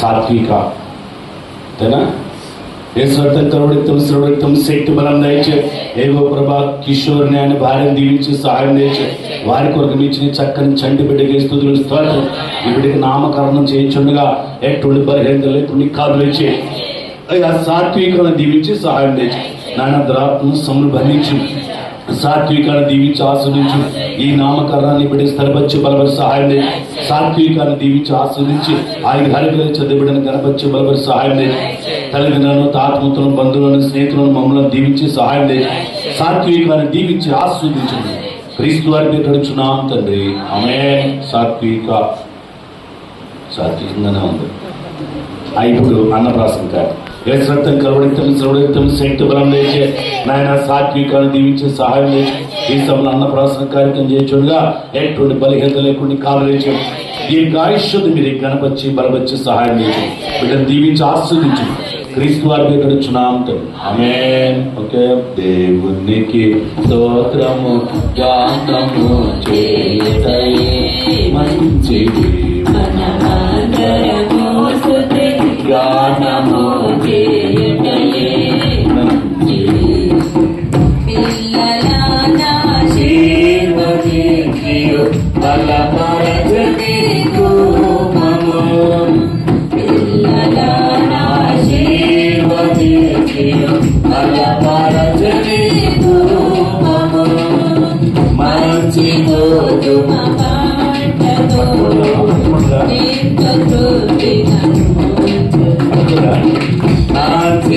సాత్విక. అంతేనా యేసువర్తం కరుడితం శ్రవడితం శక్తి బలం దయచే. ఏవో ప్రభా కిషోర్ని ఆయన భార్యను దీవించి సహాయం దయచే. వారి కొరకు మించిన చక్కని చంటి బిడ్డకి స్థుతులు స్తోత్రం. ఈ బిడ్డకి నామకరణం చేయించుండగా ఎటువంటి బలహీనత లేకుండా కాదు వచ్చి అయ్యా సాత్వికలను దీవించి సహాయం దయచే. నాయన ద్రాత్మను సములు బంధించు సాత్వికాన్ని దీవించి ఆస్వాదించు. ఈ నామకరణాన్ని బిడ్డ స్థిరపరిచి బలపరి సహాయం చేయి. సాత్వికాన్ని దీవించి ఆస్వాదించి ఆయన హరికలు చదివిడని కనపరిచి బలపరి సహాయం చేయి. తల్లిదండ్రులను తాతముతులను బంధువులను స్నేహితులను మమ్మల్ని దీవించి సహాయం చేయి. సాత్వికాన్ని దీవించి ఆస్వాదించండి క్రీస్తు వారికి పేరు నడుచున్నాం తండ్రి. ఆమె సాత్విక. సాత్వికంగానే ఉంది. ఆ ఇప్పుడు అన్నప్రాసం కాదు రక్తం కలవడితం శ్రవడితం శక్తి బలం లేచే నాయన సాత్వికాన్ని దీవించి సహాయం లేచి ఈ సమయంలో అన్నప్రాసన కార్యక్రమం చేయుచుండగా. ఎటువంటి బలహీనత లేకుండా కాలు లేచి దీనికి ఆయుష్యుడు మీరు గణపచ్చి బలపచ్చి సహాయం చేసి బిడ్డను దీవించి ఆస్వాదించి. క్రీస్తు వారి దగ్గర చునాంతం ఆమె ఓకే. దేవునికి స్తోత్రము గానము చేయటయే. మంచిది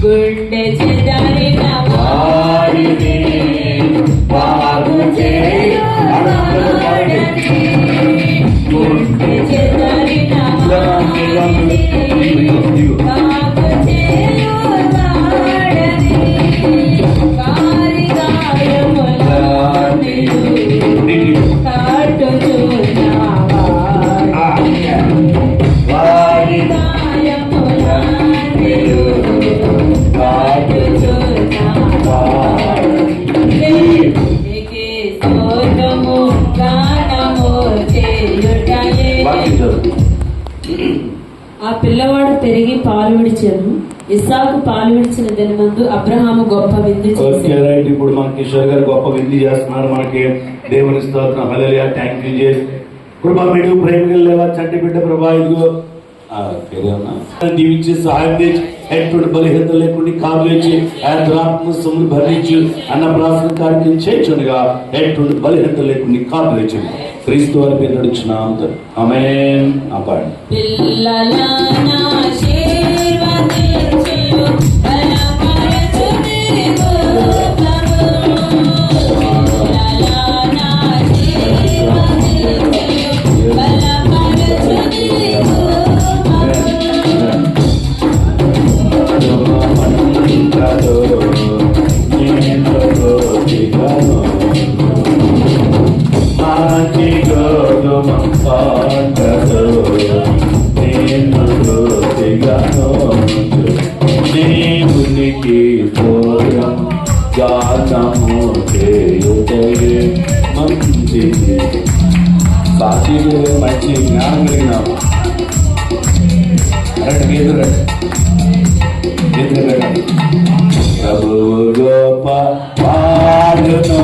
굴레지 పిల్లవాడు పెరిగి పాలు విడిచాను ఇస్సాకు పాలు విడిచిన దినమందు అబ్రహాము గొప్ప విందు రైట్ ఇప్పుడు మన కిషోర్ గారు గొప్ప విందు చేస్తున్నారు. మనకి దేవుని స్తోత్రం. హల్లెలూయా థ్యాంక్ యూ చేసి కృపా లేవా? చంటి బిడ్డ ప్రభా ఇదిగో? దీవించి సహాయం చేసి ఎటువంటి బలహీనత లేకుండా కాలు ఆత్మ సొమ్ములు భరించి అన్న ప్రాసన కార్యక్రమం చేయించుండగా ఎటువంటి బలహీనత లేకుండా కాలు క్రీస్తు వారి పేరు నడుచున్నాం ఆమె. అపాడు గానము చేయుటయే మంచిది. సాక్షి మంచి జ్ఞానం కలిగినాము రండి ఎదురు ఎదురు రండి. ప్రభు గోప పాడును.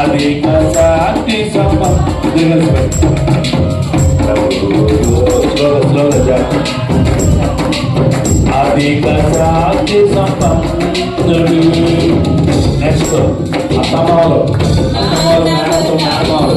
అధిక శాంతి సంపద. ప్రభు స్లోగా స్లోగా జాగ్రత్త. అధిక శాంతి సంపన్నుడు నెక్స్ట్ అత్తమాలు అత్తమాలు మేనతో మేనమాలు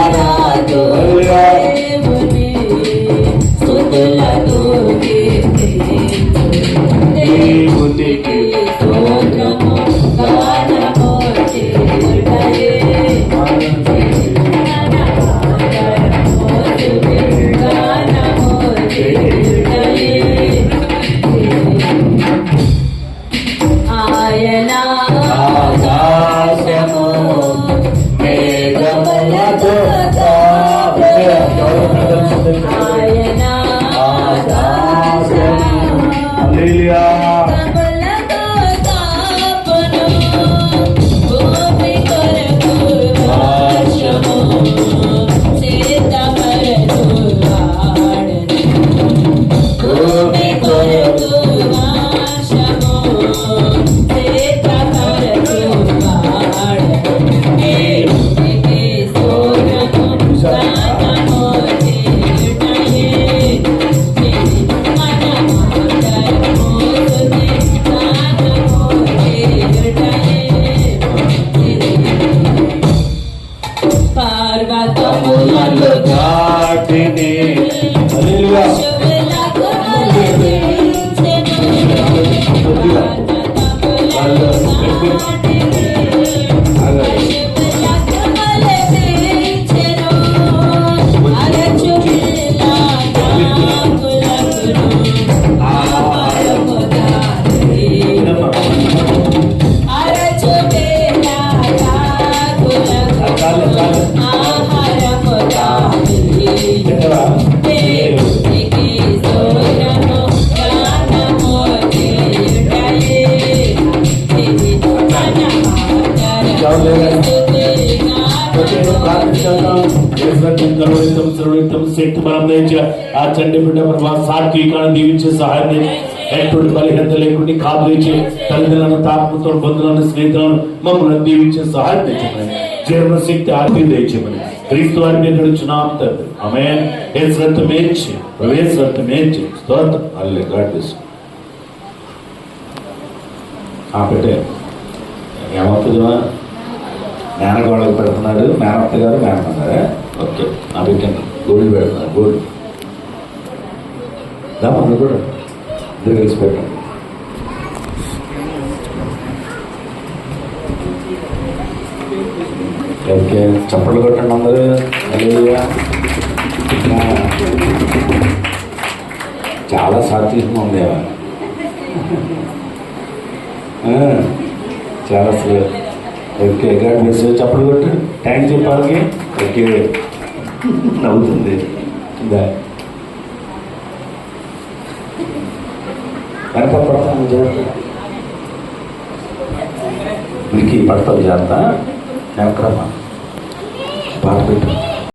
ఆ బిడ్డ ప్రభా సాత్వికాన్ని దీవించే సహాయం ఎటువంటి బలహీనత లేకుండా కాదు తల్లిదండ్రులను తాపంతో బంధువులను స్నేహితులను మమ్మల్ని దీవించే సహాయం తెచ్చమని జీవన శక్తి ఆర్థిక తెచ్చమని క్రీస్తు వారి మీద నడుచున్నాం తండ్రి. ఆమె ఏ శ్రద్ధ మేర్చి ప్రవేశ శ్రద్ధ మేర్చి స్తోత్రం. అల్లే గాడ్ బ్లెస్ ఆ పెట్టే. ఏమవుతుందా మేనగోళ్ళకి పెడుతున్నాడు మేనత్త గారు మేనన్నారా ఓకే. నా బిడ్డ గోల్డ్ పెడుతున్నారు. గోల్డ్. దాని కూడా ఇద్దరు ఓకే చప్పట్లు కొట్టండి అందరూ చాలా సాత్వికంగా ఉంది చాలా అసలు ఓకే గాడ్ బ్లెస్ చప్పట్లు కొట్టు థ్యాంక్ చెప్పాలి ఓకే నవ్వుతుంది घर पर पढ़ता नहीं जाता उनकी पढ़ता भी जाता है नवक्रम पढ़ बैठा